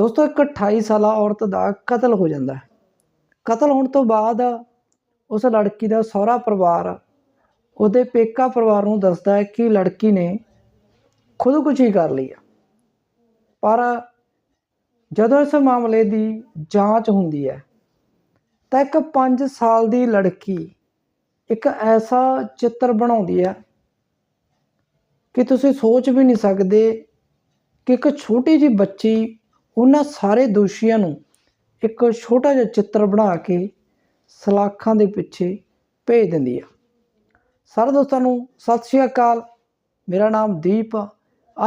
ਦੋਸਤੋ, ਇੱਕ 28 ਸਾਲਾ ਔਰਤ ਦਾ ਕਤਲ ਹੋ ਜਾਂਦਾ ਹੈ। ਕਤਲ ਹੋਣ ਤੋਂ ਬਾਅਦ ਉਸ ਲੜਕੀ ਦਾ ਸਹੁਰਾ ਪਰਿਵਾਰ ਉਹਦੇ ਪੇਕਾ ਪਰਿਵਾਰ ਨੂੰ ਦੱਸਦਾ ਹੈ ਕਿ ਲੜਕੀ ਨੇ ਖੁਦਕੁਸ਼ੀ ਕਰ ਲਈ ਆ। ਪਰ ਜਦੋਂ ਇਸ ਮਾਮਲੇ ਦੀ ਜਾਂਚ ਹੁੰਦੀ ਹੈ, ਤਾਂ ਇੱਕ 5 ਸਾਲ ਦੀ ਲੜਕੀ ਇੱਕ ਐਸਾ ਚਿੱਤਰ ਬਣਾਉਂਦੀ ਹੈ ਕਿ ਤੁਸੀਂ ਸੋਚ ਵੀ ਨਹੀਂ ਸਕਦੇ ਕਿ ਇੱਕ ਛੋਟੀ ਜਿਹੀ ਬੱਚੀ ਉਹਨਾਂ ਸਾਰੇ ਦੋਸ਼ੀਆਂ ਨੂੰ ਇੱਕ ਛੋਟਾ ਜਿਹਾ ਚਿੱਤਰ ਬਣਾ ਕੇ ਸਲਾਖਾਂ ਦੇ ਪਿੱਛੇ ਭੇਜ ਦਿੰਦੀ ਆ। ਸਾਰੇ ਦੋਸਤਾਂ ਨੂੰ ਸਤਿ ਸ਼੍ਰੀ ਅਕਾਲ। ਮੇਰਾ ਨਾਮ ਦੀਪ ਆ।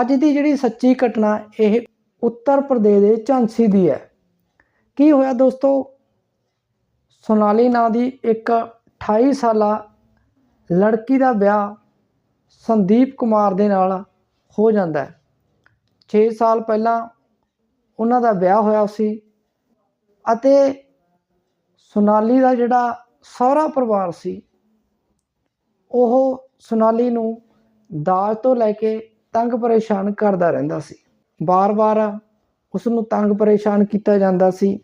ਅੱਜ ਦੀ ਜਿਹੜੀ ਸੱਚੀ ਘਟਨਾ ਇਹ ਉੱਤਰ ਪ੍ਰਦੇਸ਼ ਦੇ ਝਾਂਸੀ ਦੀ ਹੈ। ਕੀ ਹੋਇਆ ਦੋਸਤੋ? ਸੋਨਾਲੀ ਨਾਂ ਦੀ ਇੱਕ 28 ਸਾਲਾ ਲੜਕੀ ਦਾ ਵਿਆਹ ਸੰਦੀਪ ਕੁਮਾਰ ਦੇ ਨਾਲ ਹੋ ਜਾਂਦਾ ਹੈ। 6 ਸਾਲ ਪਹਿਲਾਂ ਉਹਨਾਂ ਦਾ ਵਿਆਹ ਹੋਇਆ ਸੀ ਅਤੇ ਸੋਨਾਲੀ ਦਾ ਜਿਹੜਾ ਸਹੁਰਾ ਪਰਿਵਾਰ ਸੀ, ਉਹ ਸੋਨਾਲੀ ਨੂੰ ਦਾਜ ਤੋਂ ਲੈ ਕੇ ਤੰਗ ਪਰੇਸ਼ਾਨ ਕਰਦਾ ਰਹਿੰਦਾ ਸੀ। ਬਾਰ-ਬਾਰ ਉਸ ਨੂੰ ਤੰਗ ਪਰੇਸ਼ਾਨ ਕੀਤਾ ਜਾਂਦਾ ਸੀ।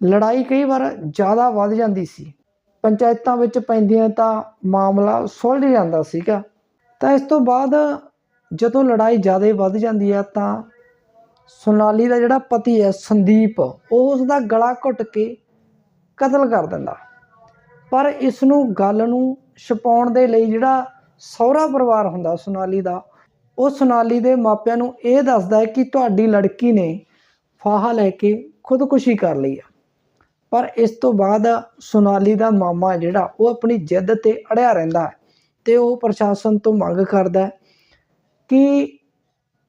ਲੜਾਈ ਕਈ ਵਾਰ ਜ਼ਿਆਦਾ ਵੱਧ ਜਾਂਦੀ ਸੀ। ਪੰਚਾਇਤਾਂ ਵਿੱਚ ਪੈਂਦੀਆਂ ਤਾਂ ਮਾਮਲਾ ਸੁਲਝ ਜਾਂਦਾ ਸੀਗਾ। ਤਾਂ ਇਸ ਤੋਂ ਬਾਅਦ ਜਦੋਂ ਲੜਾਈ ਜ਼ਿਆਦਾ ਵੱਧ ਜਾਂਦੀ ਹੈ ਤਾਂ ਸੋਨਾਲੀ ਦਾ ਜਿਹੜਾ ਪਤੀ ਹੈ, ਸੰਦੀਪ, ਉਹ ਉਸ ਦਾ ਗਲਾ ਘੁੱਟ ਕੇ ਕਤਲ ਕਰ ਦਿੰਦਾ। ਪਰ ਇਸ ਨੂੰ ਗੱਲ ਨੂੰ ਛਪਾਉਣ ਦੇ ਲਈ ਜਿਹੜਾ ਸਹੁਰਾ ਪਰਿਵਾਰ ਹੁੰਦਾ ਸੋਨਾਲੀ ਦਾ, ਉਹ ਸੋਨਾਲੀ ਦੇ ਮਾਪਿਆਂ ਨੂੰ ਇਹ ਦੱਸਦਾ ਹੈ ਕਿ ਤੁਹਾਡੀ ਲੜਕੀ ਨੇ ਫਾਹਾ ਲੈ ਕੇ ਖੁਦਕੁਸ਼ੀ ਕਰ ਲਈ ਹੈ ਪਰ ਇਸ ਤੋਂ ਬਾਅਦ ਸੋਨਾਲੀ ਦਾ ਮਾਮਾ ਜਿਹੜਾ, ਉਹ ਆਪਣੀ ਜਿੱਦ ਤੇ ਅੜਿਆ ਰਹਿੰਦਾ ਹੈ ਤੇ ਉਹ ਪ੍ਰਸ਼ਾਸਨ ਤੋਂ ਮੰਗ ਕਰਦਾ ਹੈ ਕਿ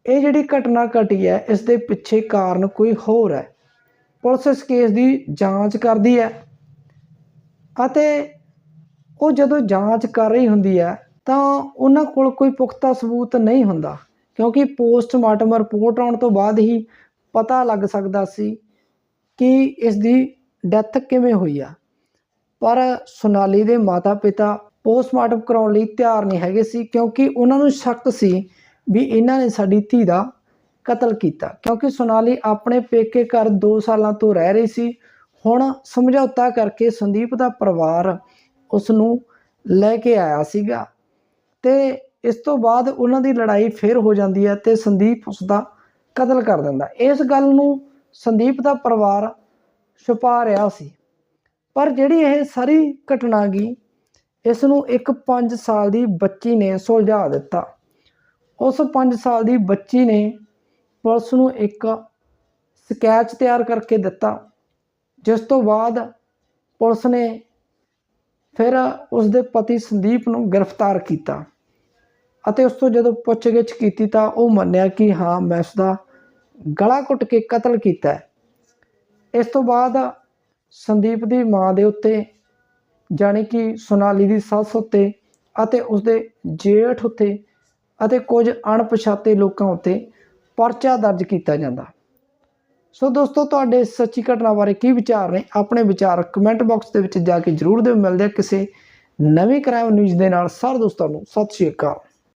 ਇਹ ਜਿਹੜੀ ਘਟਨਾ ਘਟੀ ਹੈ, ਇਸ ਦੇ ਪਿੱਛੇ ਕਾਰਨ ਕੋਈ ਹੋਰ ਹੈ। ਪੁਲਿਸ ਇਸ ਕੇਸ ਦੀ ਜਾਂਚ ਕਰਦੀ ਹੈ ਅਤੇ ਉਹ ਜਦੋਂ ਜਾਂਚ ਕਰ ਰਹੀ ਹੁੰਦੀ ਹੈ, ਤਾਂ ਉਹਨਾਂ ਕੋਲ ਕੋਈ ਪੁਖਤਾ ਸਬੂਤ ਨਹੀਂ ਹੁੰਦਾ, ਕਿਉਂਕਿ ਪੋਸਟਮਾਰਟਮ ਰਿਪੋਰਟ ਆਉਣ ਤੋਂ ਬਾਅਦ ਹੀ ਪਤਾ ਲੱਗ ਸਕਦਾ ਸੀ ਕਿ ਇਸ ਦੀ ਡੈਥ ਕਿਵੇਂ ਹੋਈ ਆ। ਪਰ ਸੋਨਾਲੀ ਦੇ ਮਾਤਾ-ਪਿਤਾ ਪੋਸਟਮਾਰਟਮ ਕਰਾਉਣ ਲਈ ਤਿਆਰ ਨਹੀਂ ਹੈਗੇ ਸੀ, ਕਿਉਂਕਿ ਉਹਨਾਂ ਨੂੰ ਸ਼ੱਕ ਸੀ ਵੀ ਇਹਨਾਂ ਨੇ ਸਾਡੀ ਧੀ ਦਾ ਕਤਲ ਕੀਤਾ। ਕਿਉਂਕਿ ਸੋਨਾਲੀ ਆਪਣੇ ਪੇਕੇ ਘਰ 2 ਸਾਲਾਂ ਤੋਂ ਰਹਿ ਰਹੀ ਸੀ। ਹੁਣ ਸਮਝੌਤਾ ਕਰਕੇ ਸੰਦੀਪ ਦਾ ਪਰਿਵਾਰ ਉਸ ਨੂੰ ਲੈ ਕੇ ਆਇਆ ਸੀਗਾ। ਤੇ ਇਸ ਤੋਂ ਬਾਅਦ ਉਹਨਾਂ ਦੀ ਲੜਾਈ ਫਿਰ ਹੋ ਜਾਂਦੀ ਹੈ ਤੇ ਸੰਦੀਪ ਉਸ ਦਾ ਕਤਲ ਕਰ ਦਿੰਦਾ। ਇਸ ਗੱਲ ਨੂੰ ਸੰਦੀਪ ਦਾ ਪਰਿਵਾਰ ਛੁਪਾ ਰਿਹਾ ਸੀ। ਪਰ ਜਿਹੜੀ ਇਹ ਸਾਰੀ ਘਟਨਾ ਗਈ, ਇਸ ਨੂੰ ਇੱਕ 5 ਸਾਲ ਦੀ ਬੱਚੀ ਨੇ ਸੁਲਝਾ ਦਿੱਤਾ। ਉਸ 5 ਸਾਲ ਦੀ ਬੱਚੀ ਨੇ ਪੁਲਿਸ ਨੂੰ ਇੱਕ ਸਕੈਚ ਤਿਆਰ ਕਰਕੇ ਦਿੱਤਾ, ਜਿਸ ਤੋਂ ਬਾਅਦ ਪੁਲਿਸ ਨੇ ਫਿਰ ਉਸ ਦੇ ਪਤੀ ਸੰਦੀਪ ਨੂੰ ਗ੍ਰਿਫਤਾਰ ਕੀਤਾ ਅਤੇ ਉਸ ਤੋਂ ਜਦੋਂ ਪੁੱਛਗਿੱਛ ਕੀਤੀ ਤਾਂ ਉਹ ਮੰਨਿਆ ਕਿ ਹਾਂ, ਮੈਂ ਉਸ ਦਾ ਗਲਾ ਘੁੱਟ ਕੇ ਕਤਲ ਕੀਤਾ ਇਸ ਤੋਂ ਬਾਅਦ ਸੰਦੀਪ ਦੀ ਮਾਂ ਦੇ ਉੱਤੇ ਜਾਣੀ ਕਿ ਸੋਨਾਲੀ ਦੀ ਸੱਸ ਉੱਤੇ ਅਤੇ ਉਸ ਦੇ ਜੇਠ ਉੱਤੇ ਅਤੇ ਕੁਝ ਅਣਪਛਾਤੇ ਲੋਕਾਂ ਉੱਤੇ ਪਰਚਾ ਦਰਜ ਕੀਤਾ ਜਾਂਦਾ। ਸੋ ਦੋਸਤੋ, ਤੁਹਾਡੇ ਸੱਚੀ ਘਟਨਾ ਬਾਰੇ ਕੀ ਵਿਚਾਰ ਨੇ, ਆਪਣੇ ਵਿਚਾਰ ਕਮੈਂਟ ਬਾਕਸ ਦੇ ਵਿੱਚ ਜਾ ਕੇ ਜਰੂਰ ਦਿਓ। ਮਿਲਦੇ ਆ ਕਿਸੇ ਨਵੀਂ ਕ੍ਰਾਈਮ ਨਿਊਜ਼ ਦੇ ਨਾਲ। ਸਾਰੇ ਦੋਸਤਾਂ ਨੂੰ, ਸਤਿ ਸ਼੍ਰੀ ਅਕਾਲ।